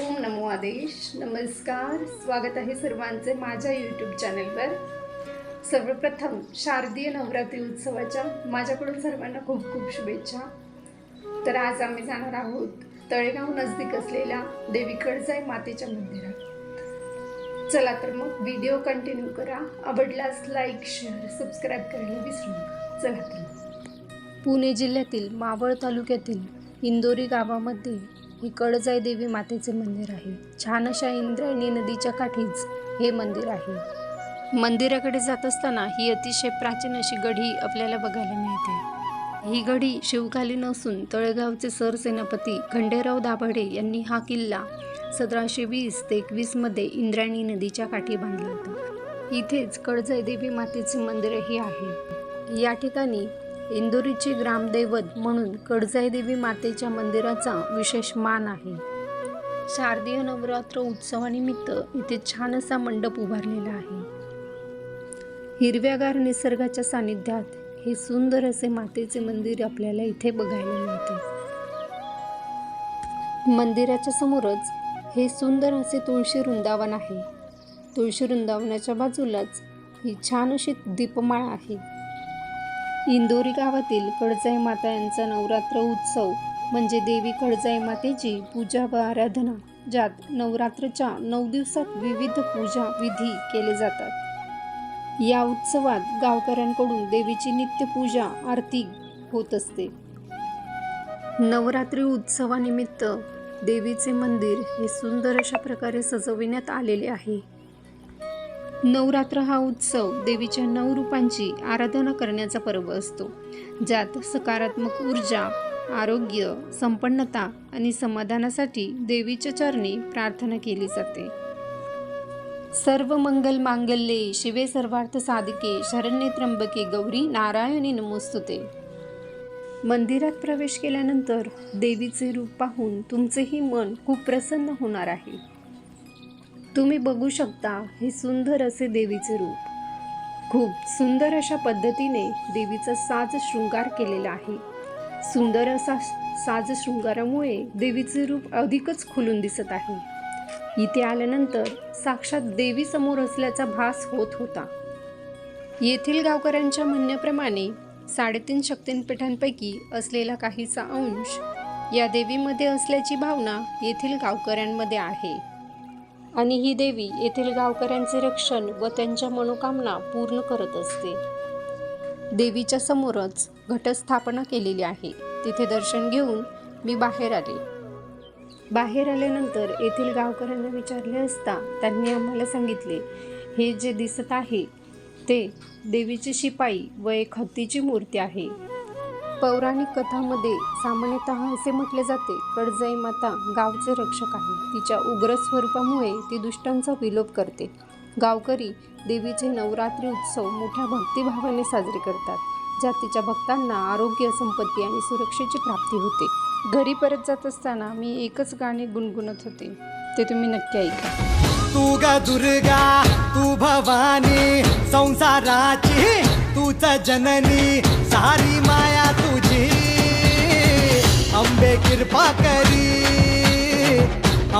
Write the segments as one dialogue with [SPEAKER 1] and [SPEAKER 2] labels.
[SPEAKER 1] ओम नमो आदेश. नमस्कार. स्वागत आहे सर्वांचे माझ्या यूट्यूब चॅनलवर सर्वप्रथम शारदीय नवरात्री उत्सवाच्या माझ्याकडून सर्वांना खूप खूप शुभेच्छा. तर आज आम्ही जाणार आहोत तळेगाव नजदीक असलेल्या देवी कडजाई मातेच्या मंदिरात. चला तर मग व्हिडिओ कंटिन्यू करा. आवडल्यास लाईक शेअर सबस्क्राईब करायला विसरू नका. चला तर पुणे जिल्ह्यातील मावळ तालुक्यातील इंदोरी गावामध्ये हे कडजाई देवी मातेचे मंदिर आहे. छान अशा इंद्रायणी नदीच्या काठीच हे मंदिर आहे. मंदिराकडे जात असताना ही अतिशय प्राचीन अशी गढी आपल्याला बघायला मिळते. ही गढी शिवकालीन असून तळेगावचे सरसेनापती खंडेराव दाभाडे यांनी हा किल्ला सतराशे वीस ते एकवीसमध्ये इंद्रायणी नदीच्या काठी बांधला होता. इथेच कडजाई देवी मातेचे मंदिरही आहे. या ठिकाणी इंदोरीचे ग्रामदैवत म्हणून कडजाई देवी मातेच्या मंदिराचा विशेष मान आहे. शारदीय नवरात्र उत्सवानिमित्त इथे छान असा मंडप उभारलेला आहे. हिरव्यागार निसर्गाच्या सानिध्यात हे सुंदर असे मातेचे मंदिर आपल्याला इथे बघायला मिळते. मंदिराच्या समोरच हे सुंदर असे तुळशी वृंदावन आहे. तुळशी वृंदावनाच्या बाजूलाच ही छान अशी दीपमाळ आहे. इंदोरी गावातील कडजाई माता यांचा नवरात्र उत्सव म्हणजे देवी कडजाई मातेची पूजा व आराधना ज्यात नवरात्रच्या नऊ दिवसात विविध पूजा विधी केले जातात. या उत्सवात गावकऱ्यांकडून देवीची नित्यपूजा आरती होत असते. नवरात्री उत्सवानिमित्त देवीचे मंदिर हे सुंदर अशा प्रकारे सजविण्यात आलेले आहे. नवरात्र हा उत्सव देवीच्या नऊ रूपांची आराधना करण्याचा पर्व असतो. ज्यात सकारात्मक ऊर्जा आरोग्य संपन्नता आणि समाधानासाठी देवीच्या चरणी प्रार्थना केली जाते. सर्व मंगल मांगल्ये शिवे सर्वार्थ साधिके शरण्ये त्र्यंबके गौरी नारायणी नमोस्तुते. मंदिरात प्रवेश केल्यानंतर देवीचे रूप पाहून तुमचेही मन खूप प्रसन्न होणार आहे. तुम्ही बघू शकता हे सुंदर असे देवीचे रूप. खूप सुंदर अशा पद्धतीने देवीचा साज शृंगार केलेला आहे. सुंदर असा साज शृंगारामुळे देवीचे रूप अधिकच खुलून दिसत आहे. इथे आल्यानंतर साक्षात देवी समोर असल्याचा भास होत होता. येथील गावकऱ्यांच्या म्हणण्याप्रमाणे साडेतीन शक्तींपीठांपैकी असलेला काहीचा अंश या देवीमध्ये असल्याची भावना येथील गावकऱ्यांमध्ये आहे. आणि ही देवी येथील गावकऱ्यांचे रक्षण व त्यांच्या मनोकामना पूर्ण करत असते. देवीच्या समोरच घटस्थापना केलेली आहे. तिथे दर्शन घेऊन मी बाहेर आले. बाहेर आल्यानंतर येथील गावकऱ्यांना विचारले असता त्यांनी आम्हाला सांगितले हे जे दिसत आहे ते देवीची शिपाई व एक हत्तीची मूर्ती आहे. पौराणिक कथामध्ये सामान्यतः असे म्हटले जाते कडजाई माता गावचे रक्षक आहे. तिच्या उग्र स्वरूपामुळे ती दुष्टांचा विलोप करते. गावकरी देवीचे नवरात्री उत्सव मोठ्या भक्तिभावाने साजरे करतात ज्यात तिच्या भक्तांना आरोग्य संपत्ती आणि सुरक्षेची प्राप्ती होते. घरी परत जात असताना मी एकच गाणे गुणगुणत होते. ते तुम्ही नक्की ऐका.
[SPEAKER 2] तू ग दुर्गा तू भवानी संसाराची तूच जननी सारी कृपा करी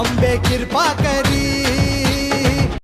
[SPEAKER 2] अंबे कृपा करी.